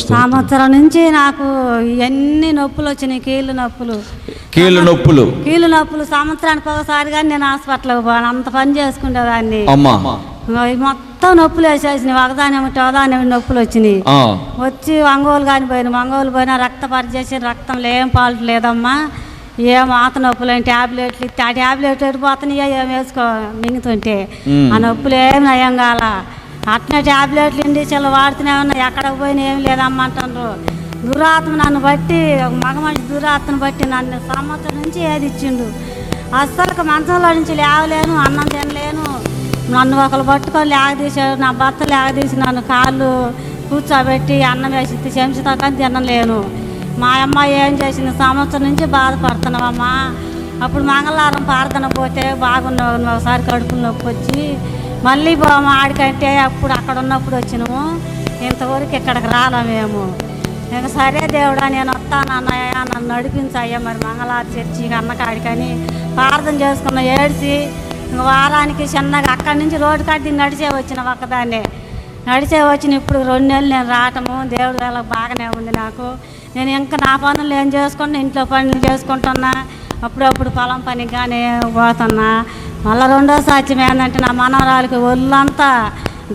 సంవత్సరం నుంచి నాకు ఎన్ని నొప్పులు వచ్చినాయి కీళ్ళు నొప్పులు. కీళ్ళ నొప్పులు? కీళ్ళు నొప్పులు సంవత్సరానికి ఒకసారి కానీ నేను హాస్పిటల్కి పోను అంత పని చేసుకునేదాన్ని అమ్మా. ఈ మొత్తం నొప్పులు వేసేసినాయి ఒకదాని ఏమిటి ఒకదాని ఏమిటి నొప్పులు వచ్చినాయి. వచ్చి ఒంగోలు కానీ పోయిన ఒంగోలు పోయినా రక్త పరీక్ష చేసి రక్తంలో ఏం పాలు లేదమ్మా. ఏం ఆత నొప్పులు ట్యాబ్లెట్లు ఆ ట్యాబ్లెట్లు ఎడిపోతున్నాయో ఏం వేసుకో మింగుతుంటే. ఆ నొప్పులు ఏం నయం కాల. అట్నే ట్యాబ్లెట్లు ఇండి చిల్ల వాడుతూనే ఉన్నాయి. ఎక్కడికి పోయినా ఏం లేదమ్మంటారు దురాత్మ నన్ను బట్టి ఒక మగ మనిషి దురాత్మను బట్టి నన్ను సంవత్సరం నుంచి ఏది ఇచ్చిండు. అస్సలు మంచంలో నుంచి లేవలేను అన్నం తినలేను. నన్ను ఒకరు పట్టుకొని లేగదీశాడు నా భర్త లేగదీసి నన్ను కాళ్ళు కూర్చోబెట్టి అన్నం వేసి ఇస్తే కానీ తినలేను. మా అమ్మాయి ఏం చేసింది? సంవత్సరం నుంచి బాధపడుతున్నావమ్మా. అప్పుడు మంగళవారం ప్రార్థన పోతే బాగున్నావు ఒకసారి కడుపు నొప్పి వచ్చి మళ్ళీ పోము ఆడికంటే అప్పుడు అక్కడ ఉన్నప్పుడు వచ్చినాము. ఇంతవరకు ఇక్కడికి రాలా మేము. నేను సరే దేవుడా నేను వస్తాను అన్నయ్య నన్ను నడిపించయ్యా మరి మంగళారు చర్చి అన్నకాడికని ప్రార్థన చేసుకున్న ఏడ్చి ఇంక వారానికి చిన్నగా అక్కడి నుంచి రోడ్డు కట్టి నడిచే వచ్చిన ఒక్కదాన్నే. నడిచే వచ్చిన ఇప్పుడు రెండు నెలలు నేను రావటము. దేవుడు వల్ల బాగానే ఉంది నాకు. నేను ఇంకా నా పనులు ఏం చేసుకుంటున్నా ఇంట్లో పనులు చేసుకుంటున్నా. అప్పుడప్పుడు పొలం పనికి కానీ పోతున్నా. మళ్ళీ రెండో సాక్ష్యం ఏంటంటే నా మనవరాలకి ఒళ్ళంతా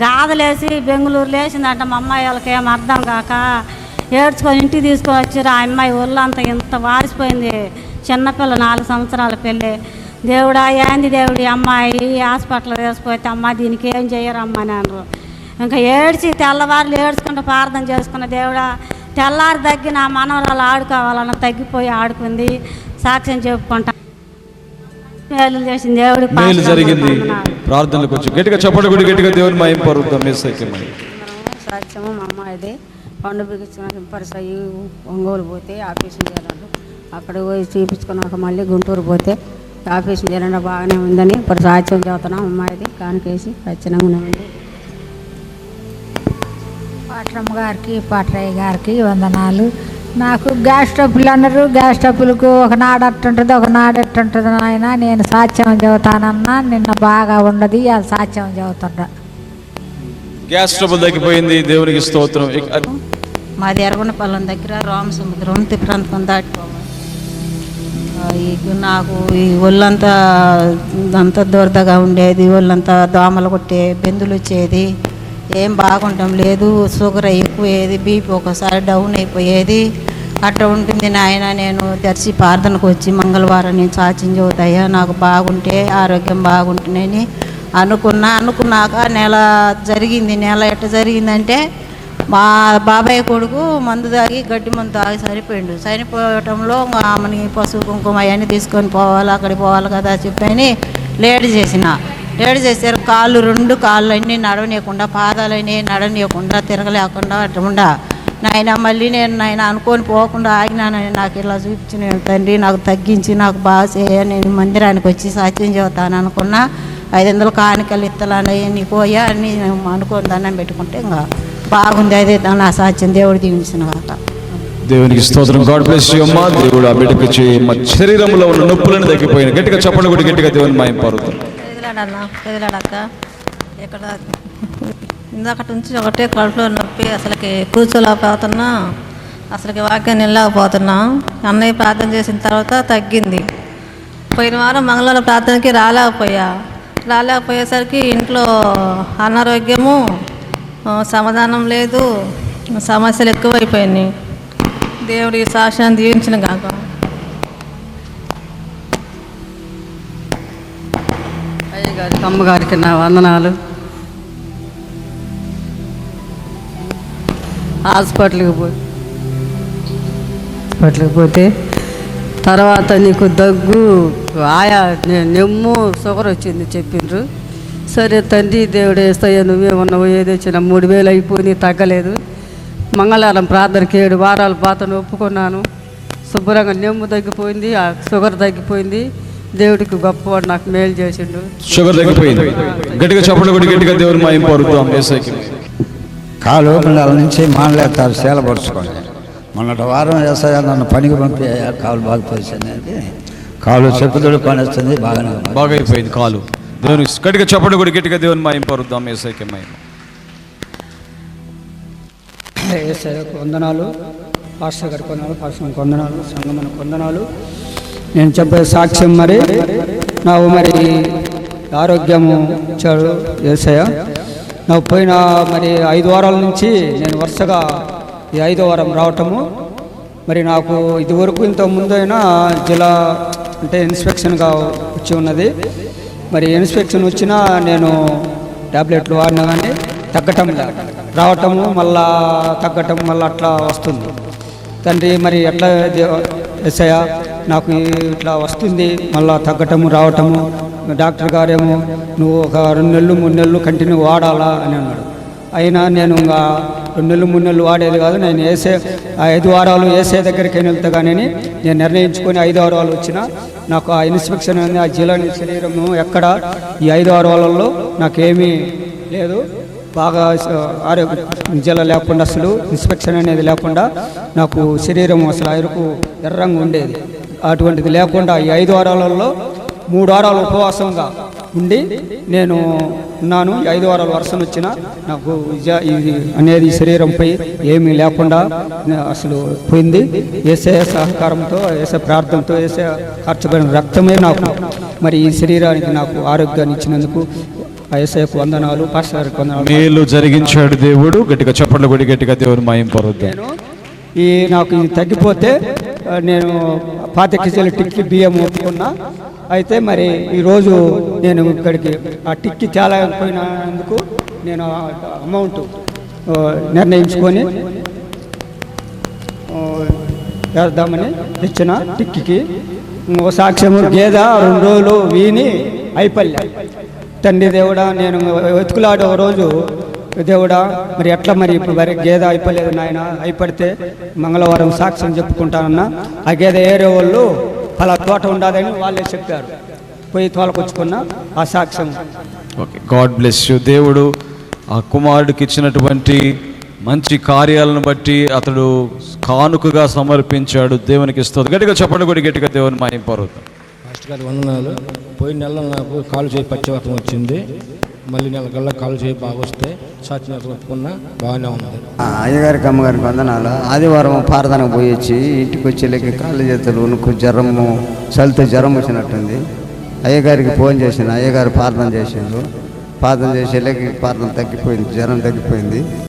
గాదలేసి బెంగళూరు లేచిందంట మా అమ్మాయి వాళ్ళకి ఏం అర్థం కాక ఏడ్చుకొని ఇంటికి తీసుకొని వచ్చారు ఆ అమ్మాయి ఒళ్ళంతా ఇంత వారిసిపోయింది. చిన్నపిల్ల నాలుగు సంవత్సరాల పెళ్ళి. దేవుడా ఏంది దేవుడి అమ్మాయి? హాస్పిటల్ వేసిపోతే అమ్మ దీనికి ఏం చేయరమ్మా అని ఇంకా ఏడ్చి తెల్లవారులు ఏడ్చుకుంటూ ప్రార్థన చేసుకున్న దేవుడా తెల్లారి తగ్గి నా మనవరాలు ఆడుకోవాలన్న తగ్గిపోయి ఆడుకుంది. సాక్ష్యం చెప్పుకుంటా మేలు చేసిన దేవుడి మేలు జరిగింది. ప్రార్థనలకు వచ్చి గట్టిగా చెప్పండి కూడా గట్టిగా దేవుని మయం పరుద్దాం. మేసైక్యమని సాక్ష్యము మా అమ్మాయిది పండు బిగించిన పరిసయ్యి ఒంగోలు పోతే ఆఫీస్ చేయాలంటే. అక్కడ పోయి చూపించుకున్నాక మళ్ళీ గుంటూరు పోతే ఆఫీస్ చేయాలంటే. బాగానే ఉందని ఇప్పుడు సాక్ష్యం చదువుతున్నాం అమ్మాయిది. కానికేసి ఖచ్చితంగా ఉంది పాట్రమ్మ గారికి పాట్రయ్య గారికి వందనాలు. నాకు గ్యాస్ స్టవ్లు అన్నారు. గ్యాస్ స్టవ్లకు ఒక నాడు అట్టుంటుంది ఒక నాడు ఎట్టుంటుంది నాయన నేను సాక్ష్యం చెబుతానన్నా నిన్న బాగా ఉండదు అది సాక్ష్యం చెబుతుండ్రా గ్యాస్ ట్రబుల్ తగ్గిపోయింది దేవునికి స్తోత్రం. మాది ఎర్రగొండపాలెం దగ్గర రామసముద్రం ఆ, ఈ నాకు ఈ ఒళ్ళంతా అంతా దొరదగా ఉండేది ఒళ్ళంతా దోమలు కొట్టే బెందులు వచ్చేది. ఏం బాగుండటం లేదు షుగర్ ఎక్కువయ్యేది బీపీ ఒకసారి డౌన్ అయిపోయేది. అట్లా ఉంటుంది నాయన నేను దర్శి ప్రార్థనకు వచ్చి మంగళవారం నేను సాక్ష్యం చదువుతాయా నాకు బాగుంటే ఆరోగ్యం బాగుంటుందని అనుకున్నా. అనుకున్నాక నెల జరిగింది. నెల ఎట్ట జరిగిందంటే మా బాబాయ్ కొడుకు మందు తాగి గడ్డి మందు తాగి చనిపోయిండు. చనిపోవటంలో ఆమెని పశువు కుంకుమ అవన్నీ తీసుకొని పోవాలి అక్కడికి పోవాలి కదా చెప్పని లేట్ చేసిన. లేట్ చేశారు కాళ్ళు రెండు కాళ్ళు అన్నీ నడవనీయకుండా పాదాలన్నీ నడవనీయకుండా తిరగలేకుండా అట్లా నాయన మళ్ళీ నేను నాయన అనుకొని పోకుండా ఆగినానని నాకు ఇలా చూపించిన తండ్రి నాకు తగ్గించి నాకు బాగా చేయ నేను మందిరానికి వచ్చి సాధ్యం చెబుతాను అనుకున్నా. ఐదు వందలు కానికలు ఇత్తలాని నీ పోయా అని నేను అనుకొని దండం పెట్టుకుంటే ఇంకా బాగుంది. అదే నా సాధ్యం. దేవుడు దీవించిన కాక దేవునికి స్తోత్రం. గాడ్ బ్లెస్ యు అమ్మా. దేవుడు ఆ బిడ్డకు చేయమ్మ శరీరంలో ఉన్న నొప్పులను తగ్గిపోయిన గట్టిగా చెప్పండి కూడా గట్టిగా దేవుని మయం ఎదిలాడక్క ఇక్కడ ఇందాకటి నుంచి ఒకటే కడుపులో నొప్పి అసలుకి కూర్చోలేకపోతున్నా అసలుకి వాక్యం వెళ్ళకపోతున్నా అన్నయ్య ప్రార్థన చేసిన తర్వాత తగ్గింది. పోయిన వారం మంగళవారం ప్రార్థనకి రాలేకపోయా. రాలేకపోయేసరికి ఇంట్లో అనారోగ్యము సమాధానం లేదు సమస్యలు ఎక్కువైపోయినాయి. దేవుడి సాక్ష్యాన్ని దీవించిన కాక అయ్యగారికి అమ్మగారికి నా వందనాలు. హాస్పిటల్కి పోయి. హాస్పిటల్కి పోతే తర్వాత నీకు దగ్గు ఆయా నెమ్ము షుగర్ వచ్చింది చెప్పిండ్రు. సరే తండ్రి దేవుడు వేస్తాయో నువ్వే ఉన్నావు ఏది వచ్చినా మూడు వేలు అయిపోయి తగ్గలేదు. మంగళవారం ప్రార్థనకి ఏడు వారాలు పాతను ఒప్పుకున్నాను. శుభ్రంగా నెమ్ము తగ్గిపోయింది ఆ షుగర్ తగ్గిపోయింది. దేవుడికి గొప్పవాడు నాకు మేలు చేసిండు. షుగర్ తగ్గిపోయింది. గట్టిగా చెప్పండి కూడా గట్టిగా దేవుని మయం పరుద్దాం ఏసైకి కాలు పిల్లల నుంచి మానలేస్తారు శీలపరుచుకొని మొన్నటి వారం వేసాయా నన్ను పనికి పంపి కాలు బాగా పరిచింది కాలు చెప్పుదొడు పని వస్తుంది బాగానే ఉంది. బాగా అయిపోయింది కాలు. దేవుని గట్టిగా చెప్పండి కూడా గట్టిగా దేవుని మయం పరుద్దాం ఏసైకి మయం ఏసయ్యకు వందనాలు పాస్టర్ గారికి వందనాలు పాస్టర్ వందనాలు సంగమనకు వందనాలు. నేను చెప్పే సాక్ష్యం మరి నాకు మరి ఆరోగ్యము ఇచ్చాడు ఏసయ్య నాకు పోయిన మరి ఐదు వారాల నుంచి నేను వరుసగా ఈ ఐదో వారం రావటము. మరి నాకు ఇదివరకు ఇంత ముందైనా జిల్లా అంటే ఇన్స్పెక్షన్గా వచ్చి ఉన్నది. మరి ఇన్స్పెక్షన్ వచ్చినా నేను ట్యాబ్లెట్లు వాడినా కానీ తగ్గటం రావటము మళ్ళా తగ్గటం మళ్ళీ అట్లా వస్తుంది. తండ్రి మరి ఎట్లా ఎస్ఐ నాకు ఇట్లా వస్తుంది మళ్ళా తగ్గటము రావటము. డాక్టర్ గారేమో నువ్వు ఒక రెండు నెలలు మూడు నెలలు కంటిన్యూ వాడాలా? అని అన్నాడు. అయినా నేను ఇంకా రెండు నెలలు మూడు నెలలు వాడేది కాదు నేను వేసే ఆ ఐదు వారాలు వేసే దగ్గరికి వెళ్తా కానీ నేను నిర్ణయించుకొని ఐదు వారాలు వచ్చిన నాకు ఆ ఇన్స్పెక్షన్ అనేది ఆ జీలని శరీరము ఎక్కడ ఈ ఐదు వారాలలో నాకేమీ లేదు. బాగా ఆరోగ్య జిల్లా లేకుండా అసలు ఇన్స్పెక్షన్ అనేది లేకుండా నాకు శరీరం అసలు ఆయనకు ఎర్రంగా ఉండేది. అటువంటిది లేకుండా ఈ ఐదు వారాలలో మూడు వారాలు ఉపవాసంగా ఉండి నేను ఉన్నాను. ఐదు వారాల వర్షం వచ్చిన నాకు అనేది శరీరంపై ఏమీ లేకుండా అసలు పోయింది. ఏసే సహకారంతో ఏసే ప్రార్థనతో ఏసే ఖర్చుపడిన రక్తమే నాకు. మరి ఈ శరీరానికి నాకు ఆరోగ్యాన్ని ఇచ్చినందుకు ఏసయ్యకు వందనాలు పాస్టర్ గారికి వందనాలు. మేలు జరిగించాడు దేవుడు. గట్టిగా చప్పట్లు కొడి గట్టిగా దేవుని మాయం పరుద్దాం నేను ఈ నాకు ఇది తగ్గిపోతే నేను పాత టిక్కి బియ్యం ఒప్పుకున్నా అయితే మరి ఈరోజు నేను ఇక్కడికి ఆ టిక్కి పోయినందుకు నేను అమౌంట్ నిర్ణయించుకొని వేద్దామని ఇచ్చిన టిక్కికి. ఓ సాక్ష్యము గేద రెండు రోజులు వీని అయిపల్లె. తండ్రి దేవుడా నేను వెతుకులాడే ఒక రోజు దేవుడా మరి ఎట్లా మరి ఇప్పుడు మరి గేదె అయిపోలేదు నాయన? అయిపడితే మంగళవారం సాక్ష్యం చెప్పుకుంటానన్నా. ఆ గేదె ఏరే వాళ్ళు అలా తోట ఉండదని వాళ్ళే చెప్పారు. పోయి తోలకొచ్చుకున్న ఆ సాక్ష్యం. Okay God bless you. దేవుడు ఆ కుమారుడికి ఇచ్చినటువంటి మంచి కార్యాలను బట్టి అతడు కానుకగా సమర్పించాడు. దేవునికి ఇస్తుంది గట్టిగా చెప్పండి కూడా గట్టిగా దేవుని మాయం పరుద్దాం. మాస్టర్ గారి వందనాలు. పోయిన నెలలో నాకు కాలు చేయి పచ్చివర్తం వచ్చింది. మళ్ళీ నెల కల్లా కాలు చేయి బాగా వస్తే సాచినత ఒప్పుకున్నా బాగానే ఉంది. ఆ, అయ్యగారికి అమ్మగారికి వందనాలు. ఆదివారం పారదానికి పోయి వచ్చి ఇంటికి వచ్చేళ్ళకి కాళ్ళు చేతులు ఉనుకు జ్వరము చలితో జ్వరం వచ్చినట్టుంది. అయ్యగారికి ఫోన్ చేసిన అయ్యగారు ప్రార్థన చేసిండు. ప్రార్థన చేసేళ్ళకి ప్రార్థన తగ్గిపోయింది జ్వరం తగ్గిపోయింది.